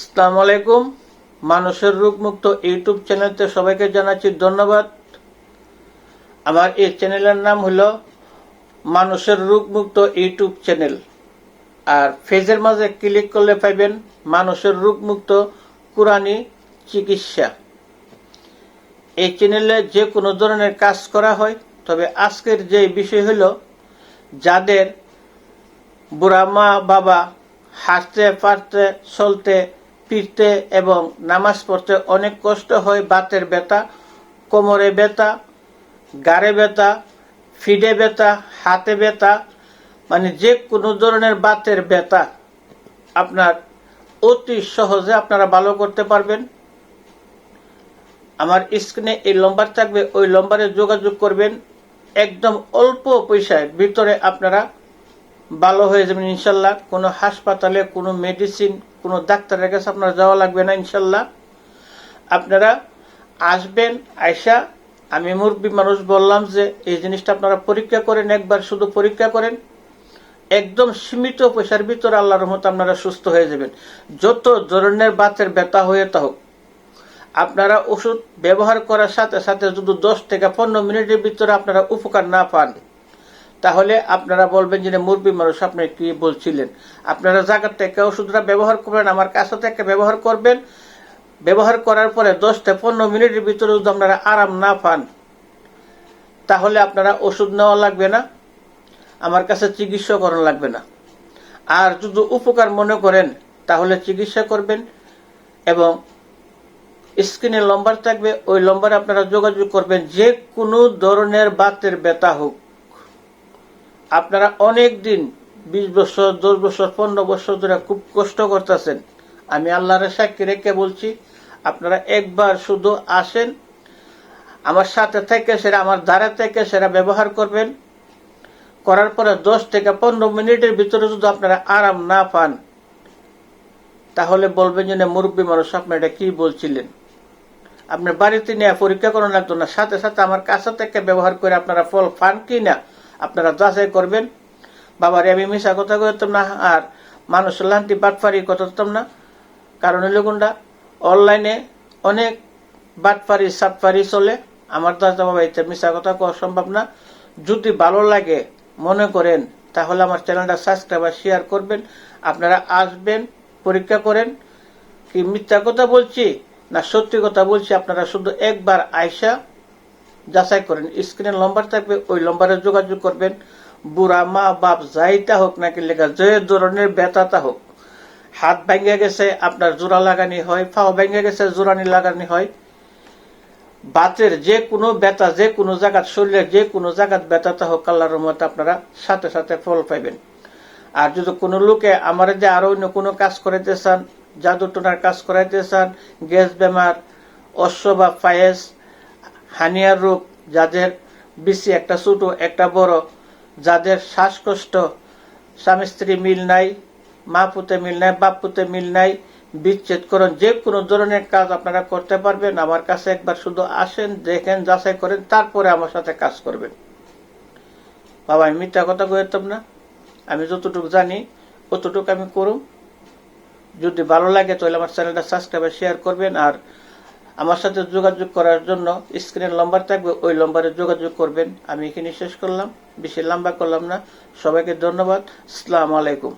আসসালামু আলাইকুম। মানুষের রোগমুক্ত ইউটিউব চ্যানেলতে সবাইকে জানাচ্ছি ধন্যবাদ। আমার এই চ্যানেলের নাম হলো মানুষের রোগমুক্ত ইউটিউব চ্যানেল। আর ফেজের মাঝে ক্লিক করলে পাইবেন মানুষের রোগমুক্ত কোরআনী চিকিৎসা। এই চ্যানেলে যে কোনো ধরনের কাজ করা হয়, তবে আজকের যে বিষয় হলো, যাদের বুড়া মা বাবা হাসতে পারতে, চলতে ফিরতে এবং নামাজ পড়তে অনেক কষ্ট হয় বাতের ব্যথা, কোমরে ব্যথা, গাড়ে ব্যথা, ফিডে ব্যথা, হাতে ব্যথা মানে যে কোনো ধরনের বাতের ব্যথা আপনার অতি সহজে আপনারা ভালো করতে পারবেন। আমার স্ক্রিনে এই লম্বার থাকবে, ওই লম্বারে যোগাযোগ করবেন। একদম অল্প পয়সায় ভিতরে আপনারা ভালো হয়ে যাবেন ইনশাল্লাহ। কোনো হাসপাতালে কোনো মেডিসিন কোনো ডাক্তারের কাছে আপনার যাওয়া লাগবে না, ইনশাল্লাহ। আপনারা আসবেন আয়সা আমি মুরব্বী মানুষ বললাম যে, এই জিনিসটা আপনারা পরীক্ষা করেন, একবার শুধু পরীক্ষা করেন। একদম সীমিত পয়সার ভিতরে আল্লাহর মতো আপনারা সুস্থ হয়ে যাবেন। যত ধরনের বাতের ব্যথা হয়ে তা হোক, আপনারা ওষুধ ব্যবহার করার সাথে সাথে যদি দশ থেকে পনেরো মিনিটের ভিতরে আপনারা উপকার না পান তাহলে আপনারা বলবেন যে মুরবি মানুষ, আপনি কি বলছিলেন? আপনারা জায়গার থেকে ওষুধটা ব্যবহার করবেন, আমার কাছে থেকে ব্যবহার করবেন। ব্যবহার করার পরে দশ থেকে পনেরো মিনিটের ভিতরে যদি আপনারা আরাম না পান, তাহলে আপনারা ওষুধ নেওয়া লাগবে না, আমার কাছে চিকিৎসা করা লাগবে না। আর যদি উপকার মনে করেন, তাহলে চিকিৎসা করবেন এবং স্ক্রিনে লম্বার থাকবে, ওই লম্বারে আপনারা যোগাযোগ করবেন, যে কোনো ধরনের বাতের ব্যথা হোক। আপনারা অনেক দিন বিশ বছর, দশ বছর, পনেরো বছর ধরে খুব কষ্ট করতেছেন। আমি আল্লাহর সাক্ষী রেখে বলছি, আপনারা একবার শুধু আসেন, আমার সাথে থেকে সেটা, আমার দ্বারা থেকে সেটা ব্যবহার করবেন। করার পরে দশ থেকে পনেরো মিনিটের ভিতরে যদি আপনারা আরাম না পান, তাহলে বলবেন যে মুরব্বী মানুষ, আপনি এটা কি বলছিলেন? আপনার বাড়িতে নিয়ে পরীক্ষা করানো লাগতো না সাথে সাথে আমার কাছে থেকে ব্যবহার করে আপনারা ফল পান কি না আপনারা যাচাই করবেন। বাবার, আমি মিশা কথা করতাম না, আর মানুষের লান্তি বাটফারি করতাম না। কারণ হলো কোনটা? অনলাইনে অনেক বাটফারি, সাতফারি চলে। আমার দাদা বাবা এতে মিশা কথা কওয়া সম্ভব না। যদি ভালো লাগে মনে করেন, তাহলে আমার চ্যানেলটা সাবস্ক্রাইব আর শেয়ার করবেন। আপনারা আসবেন, পরীক্ষা করেন। কি মিথ্যা কথা বলছি না সত্যি কথা বলছি, আপনারা শুধু একবার আয়সা যাচাই করেন। স্ক্রিনের নম্বর থাকবে, ওই নম্বরে যোগাযোগ করবেন। বুড়া মা, বাপ যাইটা হোক নাকি লেখা যে ধরনের ব্যথাটা হোক। হাত ভেঙে গেছে, আপনার জোড়া লাগানি হয় ফাও ভেঙে গেছে, জোড়ানি লাগানি হয়। বাতের যে কোনো ব্যথা, যে কোনো জায়গার শরীরের যে কোনো জায়গার ব্যথাটা হোক, আল্লাহর মতো আপনারা সাথে সাথে ফল পাইবেন। আর যদি কোনো লোকে আমার যে আরও অন্য কোনো কাজ করাইতে চান জাদু টোনার কাজ করাইতে চান, গ্যাস বেমার, অশ্ব বা পায়েস হানিয়ার রোগ যাদের বেশি একটা ছোট, একটা বড়, যাদের শ্বাসকষ্ট, স্বামী স্ত্রী মিল নাই, মা পুতে মিল নাই, বাপ পুতে মিল নাই, বিচ্ছেদ করুন, যে কোনো ধরনের কাজ আপনারা করতে পারবেন। আমার কাছে একবার শুধু আসেন, দেখেন, যাচাই করেন, তারপরে আমার সাথে কাজ করবেন। বাবা, আমি মিথ্যা কথা কইতাম না। আমি যতটুকু জানি, অতটুকু আমি করুম। যদি ভালো লাগে, তাহলে আমার চ্যানেলটা সাবস্ক্রাইব শেয়ার করবেন। আর আমার সাথে যোগাযোগ করার জন্য স্ক্রিনের লম্বার থাকবে, ওই লম্বারে যোগাযোগ করবেন। আমি এখানে শেষ করলাম, বেশি লম্বা করলাম না। সবাইকে ধন্যবাদ। সালাম আলাইকুম।